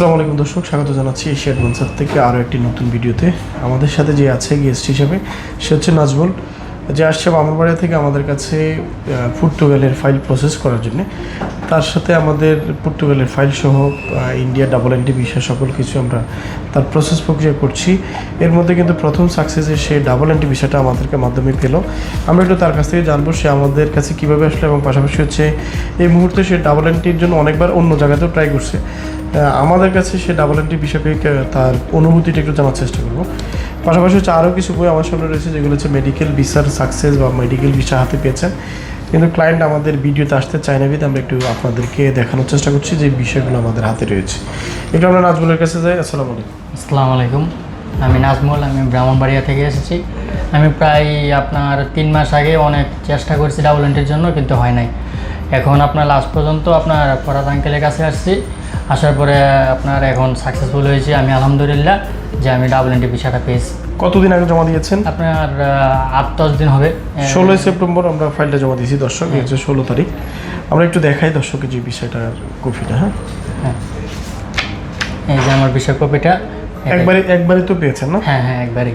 আসসালামু আলাইকুম দর্শক, স্বাগত জানাচ্ছি এশিয়া অ্যাডভেঞ্চার থেকে আরও একটি নতুন ভিডিওতে। আমাদের সাথে যে আছে গেস্ট হিসাবে, সে হচ্ছে নাজমুল। যে আসছে বামনবাড়িয়া থেকে আমাদের কাছে পর্তুগালের ফাইল প্রসেস করার জন্য। তার সাথে আমাদের পর্তুগালের ফাইল সহ ইন্ডিয়া ডাবল এন্টি বিষয় সকল কিছু আমরা তার প্রসেস প্রক্রিয়া করছি। এর মধ্যে কিন্তু প্রথম সাকসেসে সে ডাবল এন্টি বিষয়টা আমাদেরকে মাধ্যমে পেল। আমরা একটু তার কাছ থেকে জানব সে আমাদের কাছে কীভাবে আসলো এবং পাশাপাশি হচ্ছে এই মুহূর্তে সে ডাবল এন্টির জন্য অনেকবার অন্য জায়গাতেও ট্রাই করছে। আমাদের কাছে সে ডাবল এন্ট্রি বিষয়ে তার অনুভূতিটা একটু জানার চেষ্টা করব। পাশাপাশি হচ্ছে আরও কিছু বই আমার সামনে রয়েছে, যেগুলো হচ্ছে মেডিকেল ভিসার সাকসেস বা মেডিকেল ভিসা হাতে পেয়েছেন। কিন্তু ক্লায়েন্ট আমাদের ভিডিওতে আসতে চায় না বিধে আমরা একটু আপনাদেরকে দেখানোর চেষ্টা করছি যে বিষয়গুলো আমাদের হাতে রয়েছে। একটু আমরা নাজমুলের কাছে যাই, আসসালামু আলাইকুম। আসসালামু আলাইকুম। আমি নাজমুল, আমি ব্রাহ্মণবাড়িয়া থেকে এসেছি। আমি প্রায় আপনার তিন মাস আগে অনেক চেষ্টা করছি ডাবল এন্ট্রির জন্য, কিন্তু হয় নাই। এখন আপনার লাস্ট পর্যন্ত আপনার ফরাদ আঙ্কেলের কাছে আসছি। আসার পরে আপনার এখন সাকসেসফুল হয়েছি। আমি আলহামদুলিল্লাহ যে আমি ডাবল এন্ট্রি বিষয়টা পেয়েছি। কতদিন আগে জমা দিয়েছেন? আপনার আট দশ দিন হবে। ষোলোই সেপ্টেম্বর আমরা ফাইলটা জমা দিয়েছি দর্শক এই হচ্ছে ষোলো তারিখ। আমরা একটু দেখাই দর্শকের যে বিষয়টার কপিটা হ্যাঁ? হ্যাঁ। এই যে আমার বিষয় কপিটা। একবারে একবারে তো পেয়েছেন না? হ্যাঁ হ্যাঁ একবারই।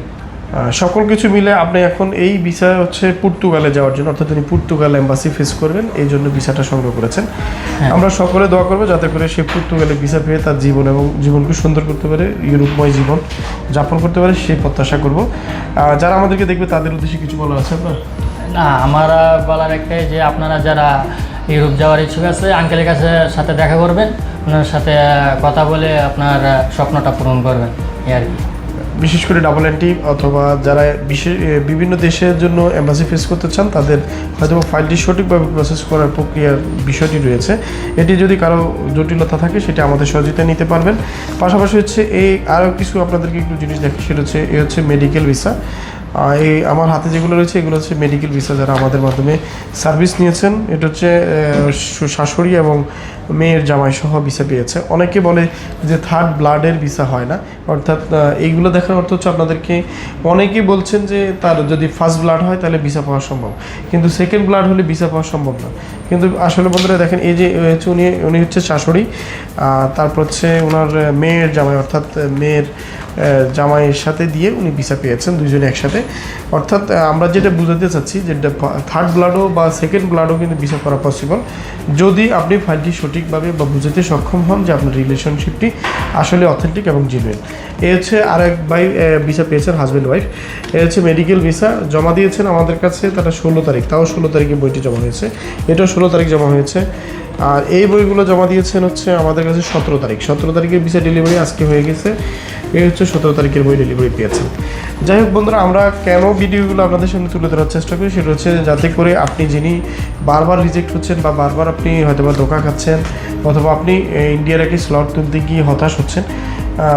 সকল কিছু মিলে আপনি এখন এই ভিসা হচ্ছে পর্তুগালে যাওয়ার জন্য অর্থাৎ তিনি পর্তুগাল এম্বাসি ফেস করবেন এই জন্য ভিসাটা সংগ্রহ করেছেন। হ্যাঁ। আমরা সকলে দোয়া করব যাতে করে সে পর্তুগালে ভিসা পেয়ে তার জীবন এবং জীবনকে সুন্দর করতে পারে ইউরোপময় জীবন যাপন করতে পারে সে প্রত্যাশা করব। যারা আমাদেরকে দেখবে তাদের উদ্দেশ্যে কিছু বলা আছে আপনার? না আমার বলার একটাই যে আপনারা যারা ইউরোপ যাওয়ার ইচ্ছুক আছে আঙ্কেলের কাছে সাথে দেখা করবেন ওনার সাথে কথা বলে আপনার স্বপ্নটা পূরণ করবেন এই আর কি। বিশেষ করে ডাবল এন্টি অথবা যারা বিশেষ বিভিন্ন দেশের জন্য এম্বাসি ফেস করতে চান, তাদের হয়তো ফাইলটি সঠিকভাবে প্রসেস করার প্রক্রিয়ার বিষয়টি রয়েছে। এটি যদি কারও জটিলতা থাকে, সেটা আমাদের সহযোগিতা নিতে পারবেন। পাশাপাশি হচ্ছে এই আরও কিছু আপনাদেরকে একটু জিনিস দেখি সেটা হচ্ছে এ হচ্ছে মেডিকেল ভিসা এই আমার হাতে যেগুলো রয়েছে, এগুলো হচ্ছে মেডিকেল ভিসা যারা আমাদের মাধ্যমে সার্ভিস নিয়েছেন। এটা হচ্ছে শাশুড়ি এবং মেয়ের জামাই সহ ভিসা পেয়েছে। অনেকে বলে যে থার্ড ব্লাডের ভিসা হয় না। অর্থাৎ এইগুলো দেখার অর্থ হচ্ছে আপনাদেরকে, অনেকেই বলছেন যে তার যদি ফার্স্ট ব্লাড হয় তাহলে ভিসা পাওয়া সম্ভব। কিন্তু সেকেন্ড ব্লাড হলে ভিসা পাওয়া সম্ভব না। কিন্তু আসলে বন্ধুরা দেখেন, এই যে হচ্ছে উনি উনি হচ্ছে শাশুড়ি তারপর হচ্ছে ওনার মেয়ের জামাই, অর্থাৎ মেয়ের জামাইয়ের সাথে দিয়ে উনি ভিসা পেয়েছেন দুজনে একসাথে। অর্থাৎ আমরা যেটা বুঝাতে চাচ্ছি যে থার্ড ব্লাডও বা সেকেন্ড ব্লাডও কিন্তু ভিসা করা পসিবল যদি আপনি ফাইলটি সঠিকভাবে বা বুঝাতে সক্ষম হন যে আপনার রিলেশনশিপটি আসলে অথেন্টিক এবং জেনুইন এ হচ্ছে আর এক ভাই ভিসা পেয়েছেন হাজব্যান্ড ওয়াইফ এ হচ্ছে মেডিকেল ভিসা জমা দিয়েছেন আমাদের কাছে, তারা ষোলো তারিখ। তাও ষোলো তারিখে বইটি জমা হয়েছে। এটাও ষোলো তারিখ জমা হয়েছে। আর এই বইগুলো জমা দিয়েছেন হচ্ছে আমাদের কাছে সতেরো তারিখ। সতেরো তারিখের ভিসা ডেলিভারি আজকে হয়ে গেছে। এই হচ্ছে সতেরো তারিখের বই ডেলিভারি পেয়েছেন। যাই হোক বন্ধুরা, আমরা কেন ভিডিওগুলো আপনাদের সামনে তুলে ধরার চেষ্টা করি সেটা হচ্ছে যাতে করে আপনি যিনি বারবার রিজেক্ট হচ্ছেন বা বারবার আপনি হয়তো বা ধোকা খাচ্ছেন অথবা আপনি ইন্ডিয়ার একটি স্লট তুলতে গিয়ে হতাশ হচ্ছেন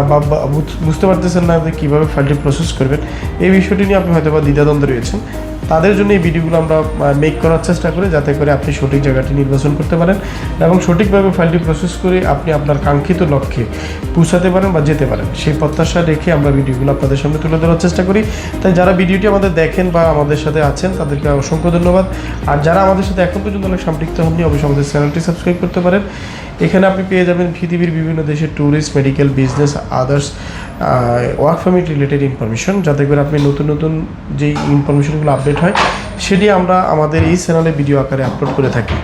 বা বা বুঝতে পারতেছেন না যে কীভাবে ফাইলটি প্রসেস করবেন, এই বিষয়টি নিয়ে আপনি হয়তো বা দ্বিধাদ্বন্দ্বে রয়েছেন। তাদের জন্য এই ভিডিওগুলো আমরা মেক করার চেষ্টা করি যাতে করে আপনি সঠিক জায়গাটি নির্বাচন করতে পারেন এবং সঠিকভাবে ফাইলটি প্রসেস করে আপনি আপনার কাঙ্ক্ষিত লক্ষ্যে পৌঁছাতে পারেন বা যেতে পারেন। সেই প্রত্যাশা রেখে আমরা ভিডিওগুলো আপনাদের সামনে তুলে ধরার চেষ্টা করি। তাই যারা ভিডিওটি আমাদের দেখেন বা আমাদের সাথে আছেন, তাদেরকে অসংখ্য ধন্যবাদ। আর যারা আমাদের সাথে এখন পর্যন্ত অনেক সম্পৃক্ত হননি, অবশ্যই আমাদের চ্যানেলটি সাবস্ক্রাইব করতে পারেন। এখানে আপনি পেয়ে যাবেন পৃথিবীর বিভিন্ন দেশের tourist medical business others work permit related information যাতে করে আপনি নতুন নতুন যেই ইনফরমেশনগুলো আপডেট হয়, সেটি আমরা আমাদের এই চ্যানেলে ভিডিও আকারে আপলোড করে থাকি।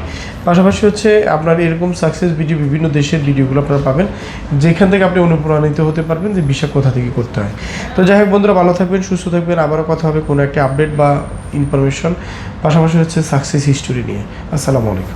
পাশাপাশি হচ্ছে আপনার এরকম সাকসেস ভিডিও বিভিন্ন দেশের ভিডিওগুলো আপনারা পাবেন, যেখান থেকে আপনি অনুপ্রাণিত হতে পারবেন যে বিষয় কোথা থেকে করতে হয়। তো যাই হোক বন্ধুরা, ভালো থাকবেন, সুস্থ থাকবেন, আবারও কথা হবে কোনো একটি আপডেট বা ইনফরমেশন পাশাপাশি হচ্ছে সাকসেস হিস্টোরি নিয়ে। আসসালামু আলাইকুম।